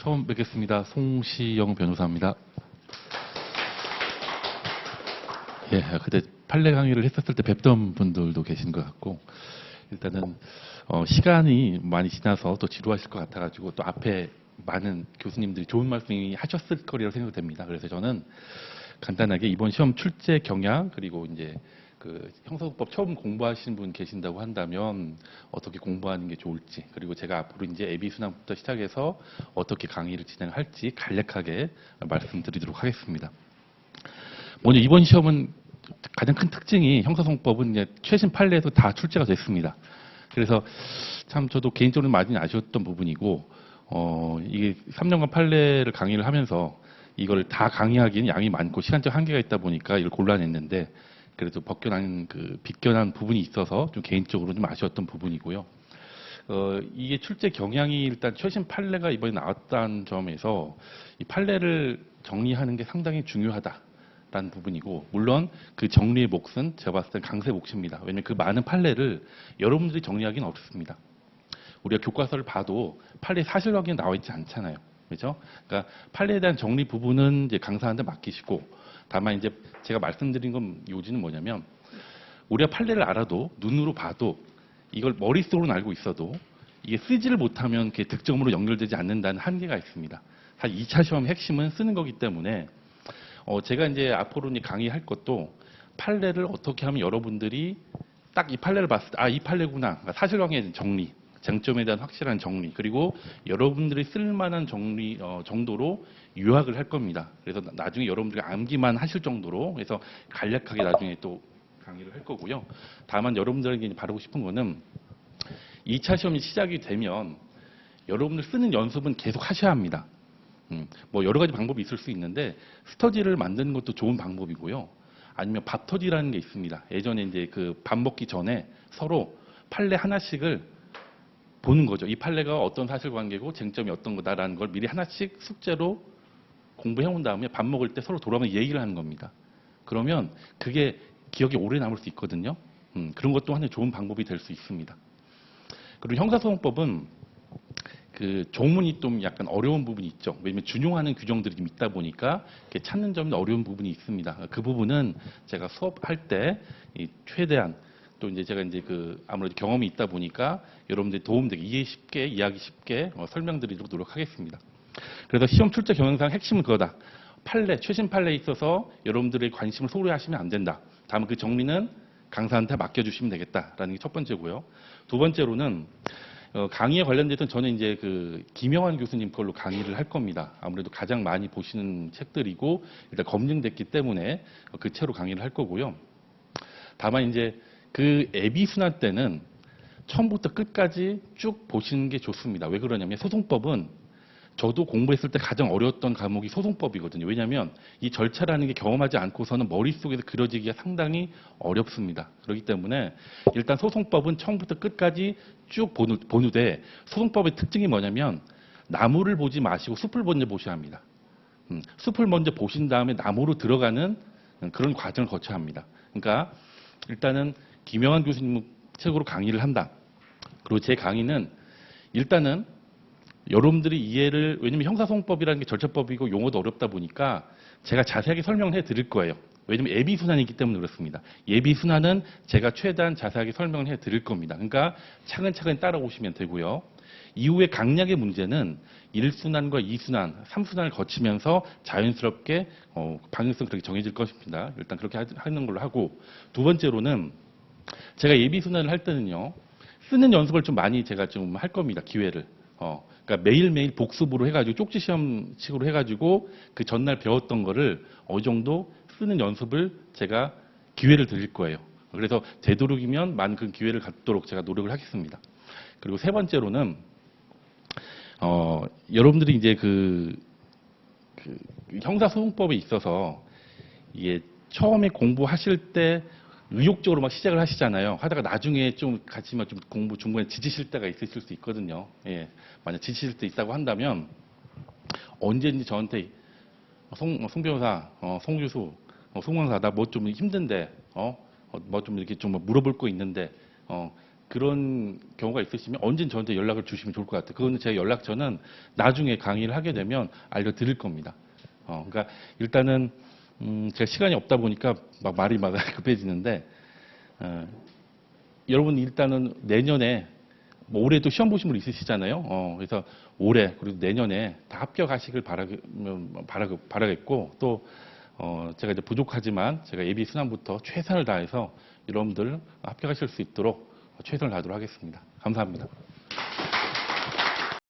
처음 뵙겠습니다. 송시영 변호사입니다. 예, 그때 판례 강의를 했었을 때 뵙던 분들도 계신 것 같고 일단은 어, 시간이 많이 지나서 또 지루하실 것 같아가지고 또 앞에 많은 교수님들이 좋은 말씀이 하셨을 거리라고 생각됩니다. 그래서 저는 간단하게 이번 시험 출제 경향 그리고 이제 그 형사국법 처음 공부하시는 분 계신다고 한다면 어떻게 공부하는 게 좋을지 그리고 제가 앞으로 이제 예비 순환부터 시작해서 어떻게 강의를 진행할지 간략하게 말씀드리도록 하겠습니다. 먼저 이번 시험은 가장 큰 특징이 형사소송법은 이제 최신 판례에도 다 출제가 됐습니다. 그래서 참 저도 개인적으로 많이 아쉬웠던 부분이고 어 이게 3년간 판례를 강의를 하면서 이걸 다 강의하기는 양이 많고 시간적 한계가 있다 보니까 이걸 곤란했는데 그래도 벗겨난 그 비껴난 부분이 있어서 좀 개인적으로 좀 아쉬웠던 부분이고요. 어, 이게 출제 경향이 일단 최신 판례가 이번에 나왔다는 점에서 이 판례를 정리하는 게 상당히 중요하다 라는 부분이고 물론 그 정리의 몫은 제가 봤을 땐 강세 몫입니다. 왜냐하면 그 많은 판례를 여러분들이 정리하기는 어렵습니다. 우리가 교과서를 봐도 판례 사실 확인 나와 있지 않잖아요. 그렇죠? 그러니까 판례에 대한 정리 부분은 이제 강사한테 맡기시고 다만 이제 제가 말씀드린 건 요지는 뭐냐면 우리가 판례를 알아도 눈으로 봐도 이걸 머릿속으로는 알고 있어도 이게 쓰지를 못하면 그게 득점으로 연결되지 않는다는 한계가 있습니다. 사실 2차 시험 핵심은 쓰는 거기 때문에 어 제가 이제 앞으로 강의할 것도 판례를 어떻게 하면 여러분들이 딱 이 판례를 봤을 때 아 이 판례구나 그러니까 사실관계 정리 쟁점에 대한 확실한 정리 그리고 여러분들이 쓸만한 정리 어, 정도로 요약을 할 겁니다. 그래서 나- 나중에 여러분들이 암기만 하실 정도로 그래서 간략하게 나중에 또 강의를 할 거고요. 다만 여러분들에게 바라고 싶은 거는 2차 시험이 시작이 되면 여러분들 쓰는 연습은 계속 하셔야 합니다. 음, 뭐 여러 가지 방법이 있을 수 있는데 스터디를 만드는 것도 좋은 방법이고요. 아니면 밥터디라는 게 있습니다. 예전에 이제 그 밥 먹기 전에 서로 판례 하나씩을 보는 거죠. 이 판례가 어떤 사실관계고 쟁점이 어떤 거다라는 걸 미리 하나씩 숙제로 공부해 온 다음에 밥 먹을 때 서로 돌아오면 얘기를 하는 겁니다. 그러면 그게 기억에 오래 남을 수 있거든요. 음, 그런 것도 하나의 좋은 방법이 될 수 있습니다. 그리고 형사소송법은 그 조문이 좀 약간 어려운 부분이 있죠. 왜냐면 준용하는 규정들이 좀 있다 보니까 찾는 점이 어려운 부분이 있습니다. 그 부분은 제가 수업할 때이 최대한 또 이제 제가 이제 그 아무래도 경험이 있다 보니까 여러분들이 도움되게 이해 쉽게 이해하기 쉽게 어, 설명드리도록 노력하겠습니다. 그래서 시험 출제 경향상 핵심은 그거다. 판례 최신 판례에 있어서 여러분들의 관심을 소홀히 하시면 안 된다. 다음 그 정리는 강사한테 맡겨주시면 되겠다라는 게 첫 번째고요. 두 번째로는 어, 강의에 관련돼서 저는 이제 그 김영환 교수님 걸로 강의를 할 겁니다. 아무래도 가장 많이 보시는 책들이고 일단 검증됐기 때문에 그 채로 강의를 할 거고요. 다만 이제 그 애비 순환 때는 처음부터 끝까지 쭉 보시는 게 좋습니다. 왜 그러냐면 소송법은 저도 공부했을 때 가장 어려웠던 과목이 소송법이거든요. 왜냐하면 이 절차라는 게 경험하지 않고서는 머릿속에서 그려지기가 상당히 어렵습니다. 그렇기 때문에 일단 소송법은 처음부터 끝까지 쭉 보는데 소송법의 특징이 뭐냐면 나무를 보지 마시고 숲을 먼저 보셔야 합니다. 음, 숲을 먼저 보신 다음에 나무로 들어가는 그런 과정을 거쳐야 합니다. 그러니까 일단은 김영환 교수님 책으로 강의를 한다. 그리고 제 강의는 일단은 여러분들이 이해를 왜냐면 형사소송법이라는 게 절차법이고 용어도 어렵다 보니까 제가 자세하게 설명을 해 드릴 거예요. 왜냐면 예비 순환이기 때문에 그렇습니다. 예비 순환은 제가 최대한 자세하게 설명을 해 드릴 겁니다. 그러니까 차근차근 따라오시면 되고요. 이후에 강약의 문제는 1순환과 2순환, 3순환을 거치면서 자연스럽게 어, 방향성 그렇게 정해질 것입니다. 일단 그렇게 하- 하는 걸로 하고 두 번째로는 제가 예비 순환을 할 때는요. 쓰는 연습을 좀 많이 제가 좀 할 겁니다. 기회를. 어, 그러니까 매일매일 복습으로 해가지고 쪽지 시험식으로 해가지고 그 전날 배웠던 거를 어느 정도 쓰는 연습을 제가 기회를 드릴 거예요. 그래서 되도록이면 그 기회를 갖도록 제가 노력을 하겠습니다. 그리고 세 번째로는 어, 여러분들이 이제 그, 그 형사소송법에 있어서 이게 처음에 공부하실 때 의욕적으로 막 시작을 하시잖아요. 하다가 나중에 좀 같이 막 좀 공부 중간에 지치실 때가 있으실 수 있거든요. 예. 만약 지치실 때 있다고 한다면 언제든지 저한테 송, 송 변호사, 어, 송 교수, 어, 송 강사 나 뭐 좀 힘든데, 어, 뭐 좀 이렇게 좀 물어볼 거 있는데, 어, 그런 경우가 있으시면 언젠 저한테 연락을 주시면 좋을 것 같아요. 그거는 제 연락처는 나중에 강의를 하게 되면 알려드릴 겁니다. 어, 그러니까 일단은 음, 제가 시간이 없다 보니까 막 말이 막 급해지는데 어, 여러분 일단은 내년에 뭐 올해도 시험 보신 분 있으시잖아요. 어, 그래서 올해 그리고 내년에 다 합격하시길 바라겠, 바라겠, 바라겠고 또 어, 제가 이제 부족하지만 제가 예비 순환부터 최선을 다해서 여러분들 합격하실 수 있도록 최선을 다하도록 하겠습니다. 감사합니다.